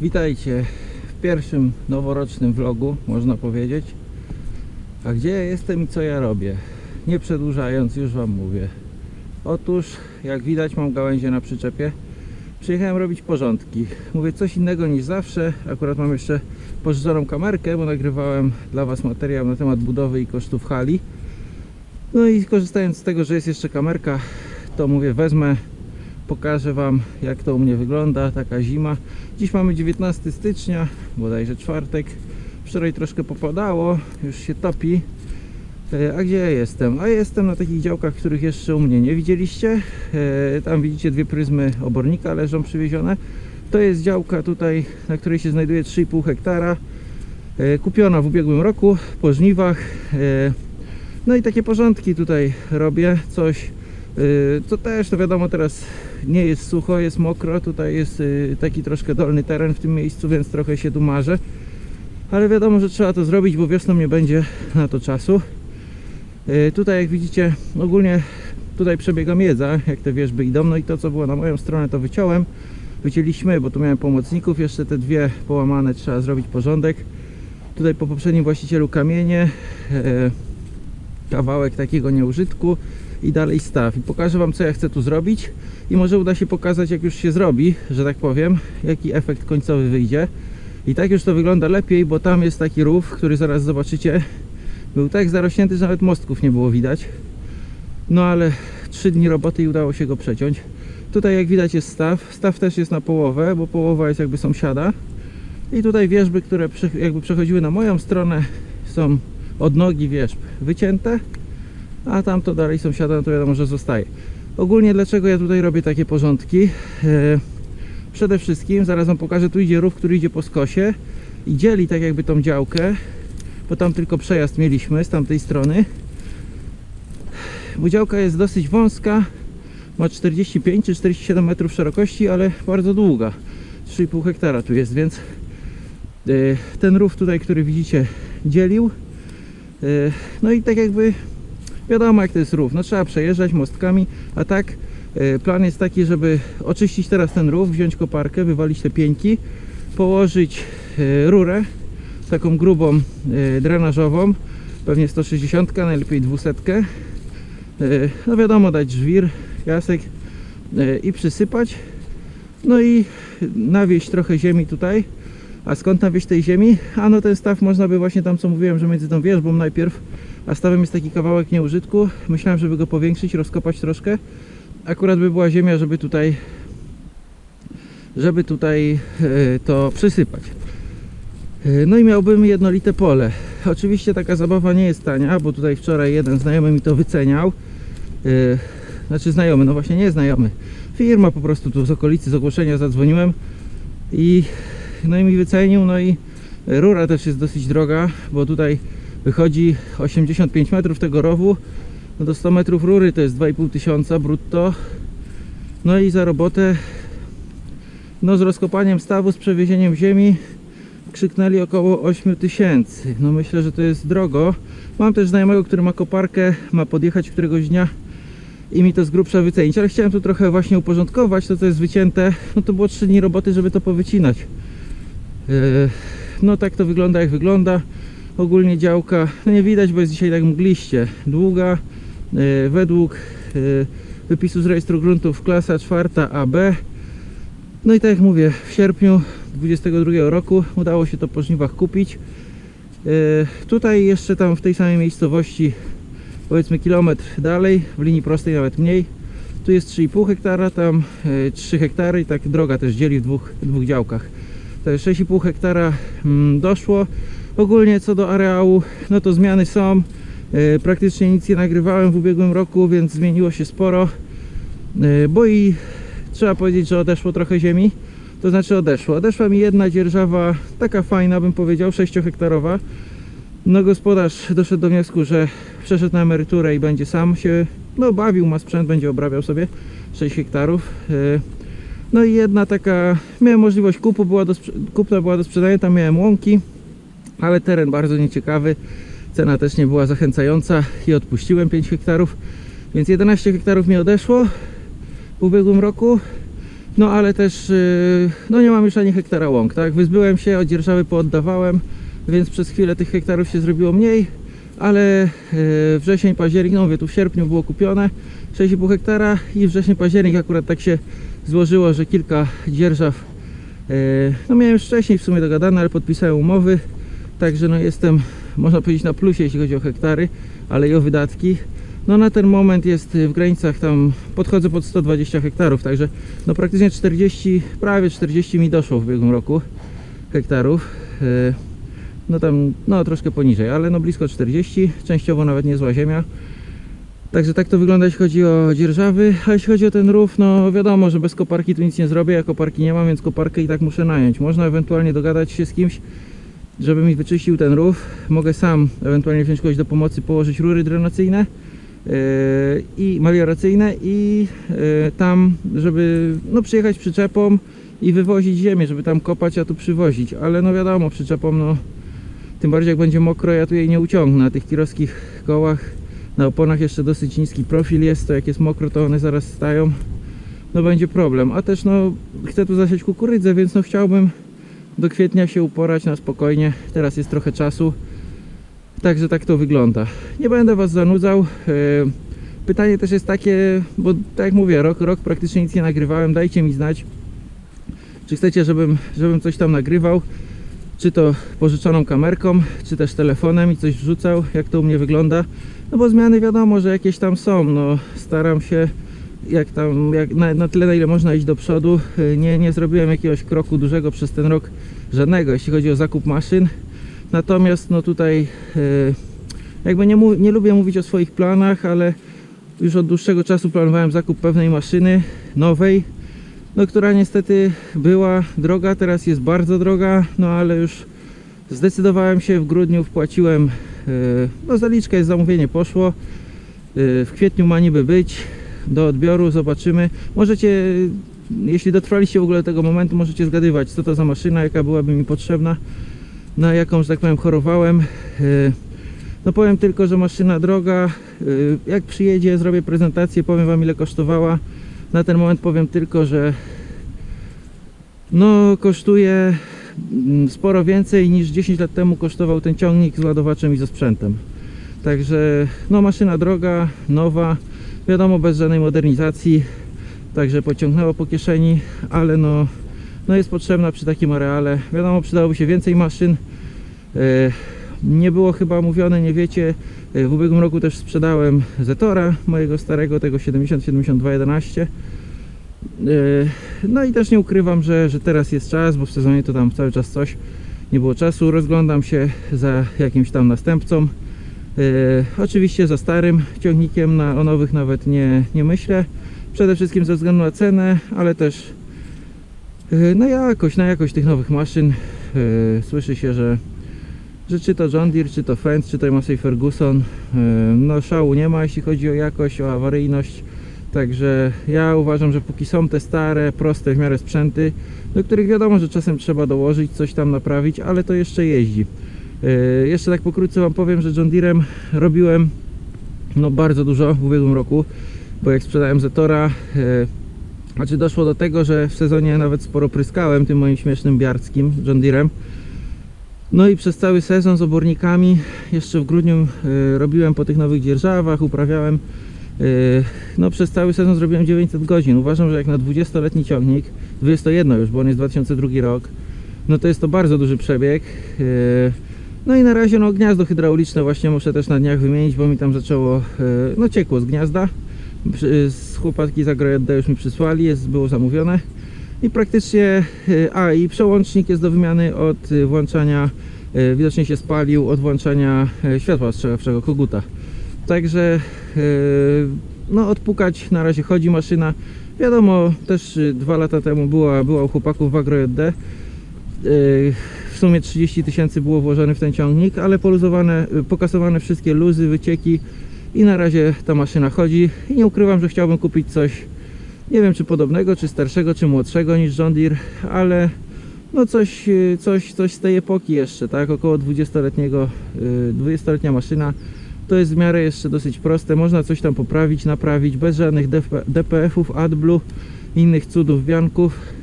Witajcie w pierwszym noworocznym vlogu, można powiedzieć. A gdzie ja jestem i co ja robię? Nie przedłużając, już Wam mówię. Otóż, jak widać, mam gałęzie na przyczepie. Przyjechałem robić porządki. Mówię coś innego niż zawsze. Akurat mam jeszcze pożyczoną kamerkę, bo nagrywałem dla Was materiał na temat budowy i kosztów hali. No i korzystając z tego, że jest jeszcze kamerka, to mówię, wezmę, pokażę Wam, jak to u mnie wygląda, taka zima. Dziś mamy 19 stycznia, bodajże czwartek. Wczoraj troszkę popadało, już się topi. E, A gdzie ja jestem? A jestem na takich działkach, których jeszcze u mnie nie widzieliście. E, Tam widzicie dwie pryzmy obornika leżą przywiezione. To jest działka tutaj, na której się znajduje 3,5 hektara. E, Kupiona w ubiegłym roku po żniwach. No i takie porządki tutaj robię. Coś, co też, to wiadomo, teraz nie jest sucho, jest mokro. Tutaj jest y, taki troszkę dolny teren w tym miejscu, więc trochę się tu marzę. Ale wiadomo, że trzeba to zrobić, bo wiosną nie będzie na to czasu. Y, Tutaj, jak widzicie, ogólnie tutaj przebiega miedza, jak te wierzby idą. No i to, co było na moją stronę, to wyciąłem. Wycięliśmy, bo tu miałem pomocników. Jeszcze te dwie połamane trzeba zrobić porządek. Tutaj po poprzednim właścicielu kamienie. e, kawałek takiego nieużytku i dalej staw. I pokażę Wam, co ja chcę tu zrobić i może uda się pokazać, jak już się zrobi, że tak powiem, jaki efekt końcowy wyjdzie. I tak już to wygląda lepiej, bo tam jest taki rów, który zaraz zobaczycie. Był tak zarośnięty, że nawet mostków nie było widać. No ale 3 dni roboty i udało się go przeciąć. Tutaj jak widać jest staw. Staw też jest na połowę, bo połowa jest jakby sąsiada. I tutaj wierzby, które jakby przechodziły na moją stronę są od nogi wierzb wycięte, a tam to dalej sąsiada, no to wiadomo, że zostaje. Ogólnie dlaczego ja tutaj robię takie porządki? E, przede wszystkim, zaraz Wam pokażę, tu idzie rów, który idzie po skosie i dzieli tak jakby tą działkę, bo tam tylko przejazd mieliśmy z tamtej strony. Bo działka jest dosyć wąska, ma 45 czy 47 metrów szerokości, ale bardzo długa. 3,5 hektara tu jest, więc e, ten rów tutaj, który widzicie, dzielił. E, No i tak jakby wiadomo jak to jest rów, no trzeba przejeżdżać mostkami, a tak e, plan jest taki, żeby oczyścić teraz ten rów, wziąć koparkę, wywalić te pieńki, położyć e, rurę, taką grubą e, drenażową, pewnie 160, najlepiej 200. E, No wiadomo, dać żwir, piasek i przysypać. No i nawieść trochę ziemi tutaj. A skąd nawieść tej ziemi? A no ten staw można by właśnie tam co mówiłem, że między tą wierzbą najpierw, a stawem jest taki kawałek nieużytku. Myślałem, żeby go powiększyć, rozkopać troszkę. Akurat by była ziemia, żeby tutaj żeby tutaj e, to przysypać. E, No i miałbym jednolite pole. Oczywiście taka zabawa nie jest tania, bo tutaj wczoraj jeden znajomy mi to wyceniał. E, Znaczy znajomy, no właśnie nie znajomy. Firma po prostu tu z okolicy, z ogłoszenia zadzwoniłem i no i mi wycenił, no i rura też jest dosyć droga, bo tutaj wychodzi 85 metrów tego rowu, no do 100 metrów rury to jest 2,5 tysiąca brutto, no i za robotę, no z rozkopaniem stawu, z przewiezieniem ziemi krzyknęli około 8 tysięcy, no myślę, że to jest drogo. Mam też znajomego, który ma koparkę, ma podjechać któregoś dnia i mi to z grubsza wycenić, ale chciałem tu trochę właśnie uporządkować, to co jest wycięte, no to było 3 dni roboty, żeby to powycinać. Yy, No tak to wygląda jak wygląda. Ogólnie działka no nie widać, bo jest dzisiaj tak mgliście. Długa yy, według yy, wypisu z rejestru gruntów klasa 4 AB. No i tak jak mówię, w sierpniu 22 roku udało się to po żniwach kupić. Yy, Tutaj jeszcze tam w tej samej miejscowości powiedzmy kilometr dalej, w linii prostej nawet mniej. Tu jest 3,5 hektara, tam yy, 3 hektary i tak droga też dzieli w dwóch, dwóch działkach. To jest 6,5 hektara mm, doszło. Ogólnie co do areału, no to zmiany są. E, Praktycznie nic nie nagrywałem w ubiegłym roku, więc zmieniło się sporo. E, Bo i trzeba powiedzieć, że odeszło trochę ziemi. To znaczy odeszło. Odeszła mi jedna dzierżawa, taka fajna bym powiedział, 6 hektarowa. No gospodarz doszedł do wniosku, że przeszedł na emeryturę i będzie sam się no, bawił, ma sprzęt, będzie obrabiał sobie 6 hektarów. E, no i jedna taka, miałem możliwość kupu, była do, kupna była do sprzedania, tam miałem łąki, ale teren bardzo nieciekawy, cena też nie była zachęcająca i odpuściłem 5 hektarów, więc 11 hektarów mi odeszło w ubiegłym roku. No ale też yy, no nie mam już ani hektara łąk, tak? Wyzbyłem się, odzierżawy pooddawałem, więc przez chwilę tych hektarów się zrobiło mniej, ale yy, wrzesień, październik, no mówię, tu w sierpniu było kupione 6,5 hektara i wrzesień, październik akurat tak się złożyło, że kilka dzierżaw yy, no miałem wcześniej w sumie dogadane, ale podpisałem umowy, także no jestem, można powiedzieć na plusie jeśli chodzi o hektary, ale i o wydatki. No na ten moment jest w granicach tam, podchodzę pod 120 hektarów, także no praktycznie 40, prawie 40 mi doszło w ubiegłym roku hektarów. E, No tam, no troszkę poniżej, ale no blisko 40, częściowo nawet niezła ziemia. Także tak to wygląda jeśli chodzi o dzierżawy, a jeśli chodzi o ten rów, no wiadomo, że bez koparki tu nic nie zrobię, ja koparki nie mam, więc koparkę i tak muszę nająć. Można ewentualnie dogadać się z kimś, żeby mi wyczyścił ten rów. Mogę sam ewentualnie wziąć kogoś do pomocy, położyć rury drenacyjne yy, i melioracyjne i yy, tam, żeby no, przyjechać przyczepą i wywozić ziemię, żeby tam kopać, a tu przywozić. Ale no wiadomo, przyczepą no tym bardziej jak będzie mokro, ja tu jej nie uciągnę. Na tych tirowskich kołach, na oponach jeszcze dosyć niski profil jest, to jak jest mokro, to one zaraz stają. No będzie problem. A też no chcę tu zasiać kukurydzę, więc no chciałbym do kwietnia się uporać na spokojnie. Teraz jest trochę czasu. Także tak to wygląda. Nie będę Was zanudzał. E, Pytanie też jest takie, bo tak jak mówię, rok, rok praktycznie nic nie nagrywałem. Dajcie mi znać, czy chcecie, żebym, żebym coś tam nagrywał. Czy to pożyczoną kamerką, czy też telefonem i coś wrzucał, jak to u mnie wygląda. No bo zmiany wiadomo, że jakieś tam są. No, staram się jak tam, jak na, na tyle na ile można iść do przodu. Y, Nie, nie zrobiłem jakiegoś kroku dużego przez ten rok, żadnego, jeśli chodzi o zakup maszyn. Natomiast no tutaj y, jakby nie, nie lubię mówić o swoich planach, ale już od dłuższego czasu planowałem zakup pewnej maszyny nowej, no która niestety była droga, teraz jest bardzo droga, no ale już zdecydowałem się w grudniu, wpłaciłem, y, no zaliczka jest zamówienie poszło, w kwietniu ma niby być, do odbioru, zobaczymy. Możecie, jeśli dotrwaliście w ogóle do tego momentu, możecie zgadywać, co to za maszyna, jaka byłaby mi potrzebna, na jaką, że tak powiem, chorowałem. Y, No powiem tylko, że maszyna droga, y, jak przyjedzie, zrobię prezentację, powiem Wam ile kosztowała. Na ten moment powiem tylko, że no kosztuje mm, sporo więcej niż 10 lat temu kosztował ten ciągnik z ładowaczem i ze sprzętem. Także no maszyna droga, nowa, wiadomo bez żadnej modernizacji, także pociągnęło po kieszeni, ale no, no jest potrzebna przy takim areale. Wiadomo przydałoby się więcej maszyn. E, Nie było chyba mówione, nie wiecie, e, w ubiegłym roku też sprzedałem Zetora, mojego starego, tego 70-7211. E, No i też nie ukrywam, że, że teraz jest czas, bo w sezonie to tam cały czas coś, nie było czasu. Rozglądam się za jakimś tam następcą. E, oczywiście za starym ciągnikiem, na, o nowych nawet nie, nie myślę. Przede wszystkim ze względu na cenę, ale też e, na jakość, na jakość tych nowych maszyn. E, słyszy się, że, że czy to John Deere, czy to Fendt, czy to Massey Ferguson, no szału nie ma jeśli chodzi o jakość, o awaryjność. Także ja uważam, że póki są te stare, proste w miarę sprzęty, do których wiadomo, że czasem trzeba dołożyć, coś tam naprawić, ale to jeszcze jeździ. Yy, jeszcze tak pokrótce Wam powiem, że John Deerem robiłem no bardzo dużo w ubiegłym roku, bo jak sprzedałem Zetora, yy, znaczy doszło do tego, że w sezonie nawet sporo pryskałem tym moim śmiesznym biarckim John Deerem. No i przez cały sezon z obornikami, jeszcze w grudniu yy, robiłem po tych nowych dzierżawach, uprawiałem No przez cały sezon zrobiłem 900 godzin. Uważam, że jak na 20-letni ciągnik, 21 już, bo on jest 2002 rok, no to jest to bardzo duży przebieg. No i na razie no gniazdo hydrauliczne właśnie muszę też na dniach wymienić, bo mi tam zaczęło, yy, no ciekło z gniazda. Przy- Z chłopaki z już mi przysłali, jest, było zamówione. I praktycznie, yy, a i przełącznik jest do wymiany od włączania, widocznie się spalił, od włączania światła ostrzegawczego koguta. Także no odpukać na razie chodzi maszyna. Wiadomo, też dwa lata temu była, była u chłopaków w AgroJD. Sumie 30 tysięcy było włożone w ten ciągnik, ale poluzowane, y, pokasowane wszystkie luzy, wycieki i na razie ta maszyna chodzi. I nie ukrywam, że chciałbym kupić coś, nie wiem czy podobnego, czy starszego, czy młodszego niż John Deere, ale no coś, y, coś, coś z tej epoki jeszcze, tak? Około 20-letniego, y, 20-letnia maszyna. To jest w miarę jeszcze dosyć proste, można coś tam poprawić, naprawić, bez żadnych DP DPF-ów, AdBlue. innych cudów, wianków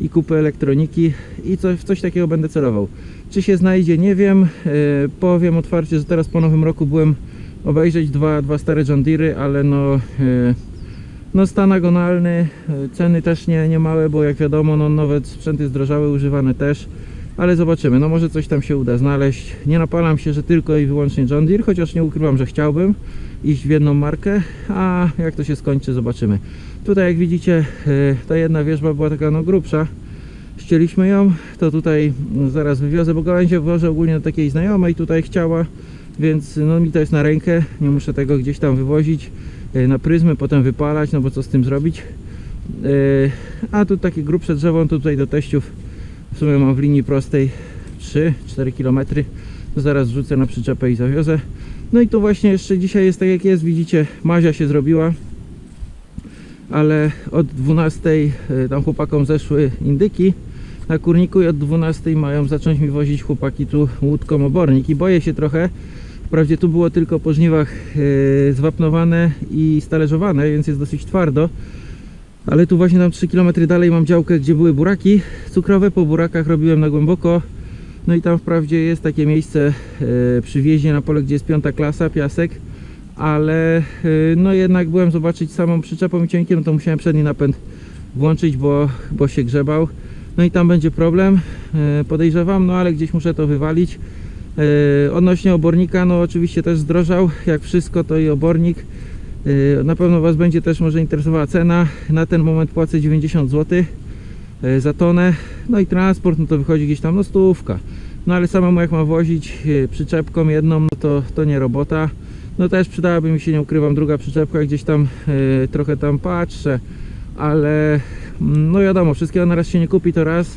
i kupy elektroniki i coś, w coś takiego będę celował. Czy się znajdzie, nie wiem. E, powiem otwarcie, że teraz po nowym roku byłem obejrzeć dwa, dwa stare John Deere, ale no, e, no stan agonalny, e, ceny też nie, nie małe, bo jak wiadomo, no nowe sprzęty zdrożały, używane też, ale zobaczymy, no może coś tam się uda znaleźć. Nie napalam się, że tylko i wyłącznie John Deere, chociaż nie ukrywam, że chciałbym iść w jedną markę, a jak to się skończy, zobaczymy. Tutaj jak widzicie, e, ta jedna wierzba była taka no grubsza, ścięliśmy ją, to tutaj mm, zaraz wywiozę, bo gałęzie włożę ogólnie do takiej znajomej, tutaj chciała, więc no mi to jest na rękę, nie muszę tego gdzieś tam wywozić e, na pryzmy, potem wypalać, no bo co z tym zrobić. E, A tu takie grubsze drzewo, to tutaj do teściów w sumie mam w linii prostej 3-4 km, zaraz wrzucę na przyczepę i zawiozę. No i tu właśnie jeszcze dzisiaj jest tak jak jest, widzicie, mazia się zrobiła, ale od 12 e, tam chłopakom zeszły indyki na kurniku i od 12 mają zacząć mi wozić chłopaki tu łódką obornik i boję się trochę. Wprawdzie tu było tylko po żniwach e, zwapnowane i stalerzowane, więc jest dosyć twardo. Ale tu właśnie tam 3 km dalej mam działkę, gdzie były buraki cukrowe. Po burakach robiłem na głęboko. No i tam wprawdzie jest takie miejsce e, przy wjeździe na pole, gdzie jest piąta klasa, piasek. Ale e, no jednak byłem zobaczyć samą przyczepą i cienkiem, no to musiałem przedni napęd włączyć, bo, bo się grzebał. No i tam będzie problem, e, podejrzewam, no ale gdzieś muszę to wywalić. Odnośnie obornika, no oczywiście też zdrożał, jak wszystko to i obornik. E, Na pewno Was będzie też może interesowała cena. Na ten moment płacę 90 zł e, za tonę. No i transport, no to wychodzi gdzieś tam no stówka. No ale samemu jak mam wozić e, przyczepką jedną, no to, to nie robota. No też przydałaby mi się, nie ukrywam, druga przyczepka, gdzieś tam e, trochę tam patrzę, ale mm, no wiadomo, wszystkiego na raz się nie kupi, to raz.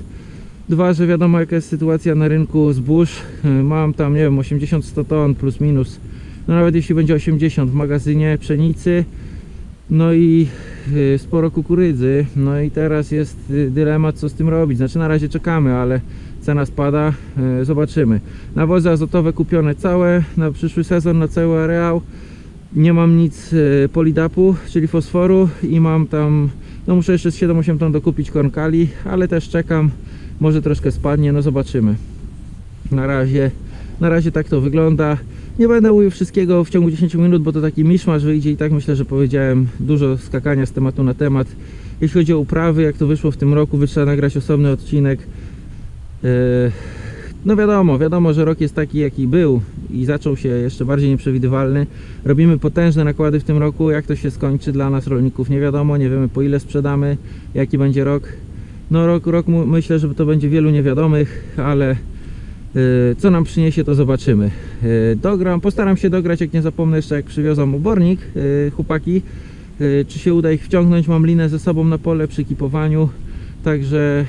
Dwa, że wiadomo jaka jest sytuacja na rynku zbóż. Mam tam, nie wiem, 80-100 ton plus minus. No nawet jeśli będzie 80 w magazynie pszenicy, no i y, sporo kukurydzy. No i teraz jest y, dylemat, co z tym robić. Znaczy na razie czekamy, ale cena spada, y, zobaczymy. Nawozy azotowe kupione całe na przyszły sezon, na cały areał. Nie mam nic polidapu, czyli fosforu i mam tam, no muszę jeszcze z 7-8 ton dokupić kornkali, ale też czekam, może troszkę spadnie, no zobaczymy. Na razie, na razie tak to wygląda. Nie będę mówił wszystkiego w ciągu 10 minut, bo to taki miszmasz wyjdzie i tak myślę, że powiedziałem dużo skakania z tematu na temat. Jeśli chodzi o uprawy, jak to wyszło w tym roku, trzeba nagrać osobny odcinek. Yy, No wiadomo, wiadomo, że rok jest taki jaki był i zaczął się jeszcze bardziej nieprzewidywalny. Robimy potężne nakłady w tym roku, jak to się skończy dla nas rolników nie wiadomo, nie wiemy po ile sprzedamy, jaki będzie rok. No rok, rok myślę, że to będzie wielu niewiadomych, ale Co nam przyniesie, to zobaczymy. Yy, Dogram, postaram się dograć, jak nie zapomnę jeszcze, jak przywiozą obornik, yy, chłopaki. Czy się uda ich wciągnąć? Mam linę ze sobą na pole przy kipowaniu. Także,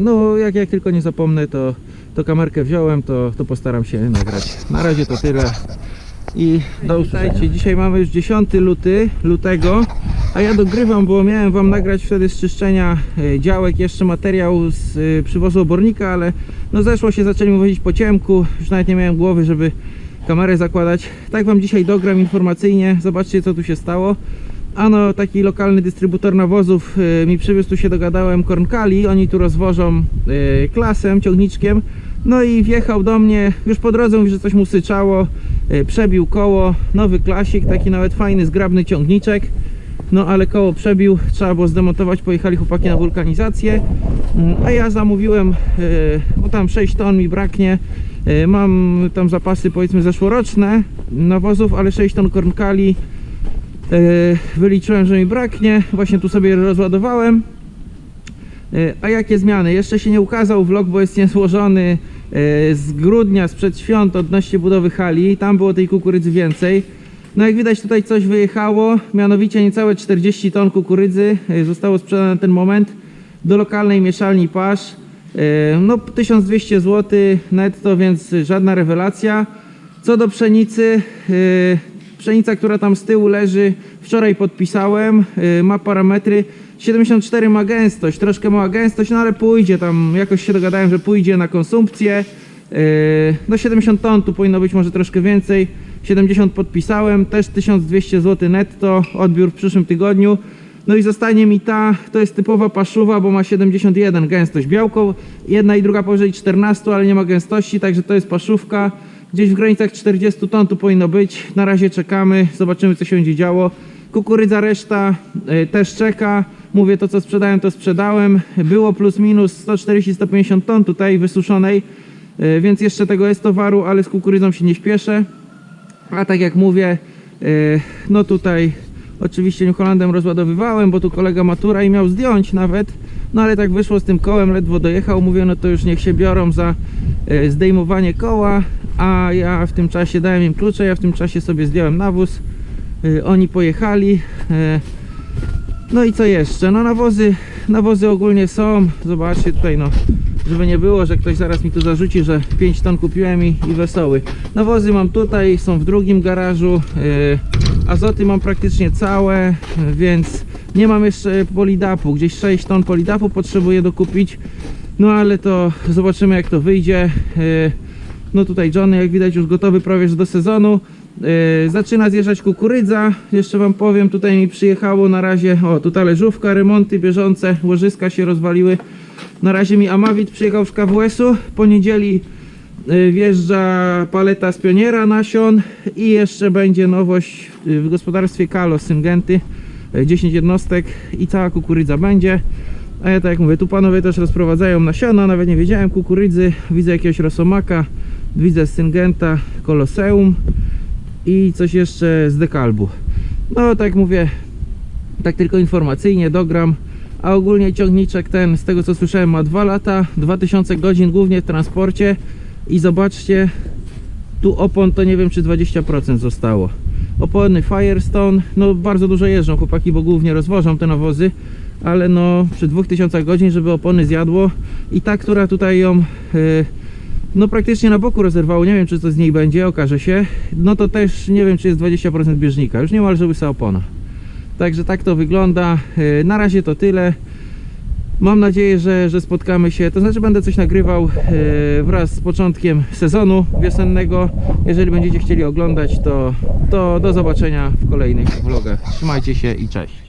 no, jak, jak tylko nie zapomnę, to, to kamerkę wziąłem, to, to postaram się nagrać. Na razie to tyle. I do usłyszenia. Dzisiaj mamy już 10 luty, lutego, a ja dogrywam, bo miałem wam nagrać wtedy z czyszczenia e, działek jeszcze materiał z e, przywozu obornika, ale no zeszło się, zaczęli mi wozić po ciemku, już nawet nie miałem głowy, żeby kamerę zakładać. Tak wam dzisiaj dogram informacyjnie, zobaczcie co tu się stało. Ano, taki lokalny dystrybutor nawozów e, mi przywiózł, tu się dogadałem, Kornkali, oni tu rozwożą klasem, ciągniczkiem. No i wjechał do mnie, już po drodze mówi, że coś mu syczało, przebił koło, nowy klasik, taki nawet fajny, zgrabny ciągniczek. No ale koło przebił, trzeba było zdemontować, pojechali chłopaki na wulkanizację. Mm, A ja zamówiłem, e, bo tam 6 ton mi braknie. E, Mam tam zapasy powiedzmy zeszłoroczne nawozów, ale 6 ton kornkali e, wyliczyłem, że mi braknie. Właśnie tu sobie rozładowałem. A jakie zmiany? Jeszcze się nie ukazał vlog, bo jest niezłożony z grudnia, sprzed świąt odnośnie budowy hali. Tam było tej kukurydzy więcej. No jak widać tutaj coś wyjechało, mianowicie niecałe 40 ton kukurydzy e, zostało sprzedane na ten moment do lokalnej mieszalni pasz. E, No 1200 zł netto, więc żadna rewelacja. Co do pszenicy, e, pszenica, która tam z tyłu leży, wczoraj podpisałem, ma parametry 74 ma gęstość, troszkę mała gęstość, no ale pójdzie tam, jakoś się dogadałem, że pójdzie na konsumpcję. No 70 ton, tu powinno być może troszkę więcej. 70 podpisałem, też 1200 zł netto, odbiór w przyszłym tygodniu. No i zostanie mi ta, to jest typowa paszuwa, bo ma 71 gęstość. Białko jedna i druga powyżej 14, ale nie ma gęstości, także to jest paszówka. Gdzieś w granicach 40 ton tu powinno być. Na razie czekamy, zobaczymy co się będzie działo. Kukurydza reszta y, też czeka. Mówię, to co sprzedałem, to sprzedałem. Było plus minus 140-150 ton tutaj wysuszonej, y, więc jeszcze tego jest towaru, ale z kukurydzą się nie śpieszę. A tak jak mówię, yy, no tutaj oczywiście New Hollandem rozładowywałem, bo tu kolega matura i miał zdjąć nawet. No ale tak wyszło z tym kołem, ledwo dojechał. Mówię, no to już niech się biorą za yy, zdejmowanie koła, a ja w tym czasie dałem im klucze, ja w tym czasie sobie zdjąłem nawóz. Yy, oni pojechali. No i co jeszcze? No nawozy, nawozy ogólnie są. Zobaczcie tutaj no, żeby nie było, że ktoś zaraz mi tu zarzuci, że 5 ton kupiłem i, i wesoły. Nawozy mam tutaj, są w drugim garażu. Yy, azoty mam praktycznie całe, więc nie mam jeszcze polidapu. Gdzieś 6 ton polidapu potrzebuję dokupić. No ale to zobaczymy jak to wyjdzie. Yy, no tutaj Johnny jak widać już gotowy prawie do sezonu. Yy, zaczyna zjeżdżać kukurydza. Jeszcze wam powiem, tutaj mi przyjechało na razie, o tu talerzówka, remonty bieżące, łożyska się rozwaliły. Na razie mi Amawit przyjechał z KWS-u. Po niedzieli yy, wjeżdża paleta z pioniera nasion i jeszcze będzie nowość yy, w gospodarstwie Kalo z Syngenty. Yy, 10 jednostek i cała kukurydza będzie. A ja tak jak mówię, tu panowie też rozprowadzają nasiona, nawet nie wiedziałem kukurydzy. Widzę jakiegoś rosomaka, widzę Syngenta, Koloseum i coś jeszcze z dekalbu. No tak mówię, tak tylko informacyjnie dogram. A ogólnie ciągniczek ten, z tego co słyszałem, ma 2 lata, 2000 godzin głównie w transporcie. I zobaczcie, tu opon to nie wiem czy 20% zostało. Opony Firestone, no bardzo dużo jeżdżą chłopaki, bo głównie rozwożą te nawozy. Ale no przy 2000 godzin, żeby opony zjadło. I ta, która tutaj ją... Yy, no praktycznie na boku rozerwało, nie wiem czy co z niej będzie, okaże się. No to też nie wiem czy jest 20% bieżnika, już niemalże łysa opona. Także tak to wygląda. Yy, Na razie to tyle. Mam nadzieję, że, że spotkamy się, to znaczy będę coś nagrywał yy, wraz z początkiem sezonu wiosennego. Jeżeli będziecie chcieli oglądać, to, to do zobaczenia w kolejnych vlogach. Trzymajcie się i cześć.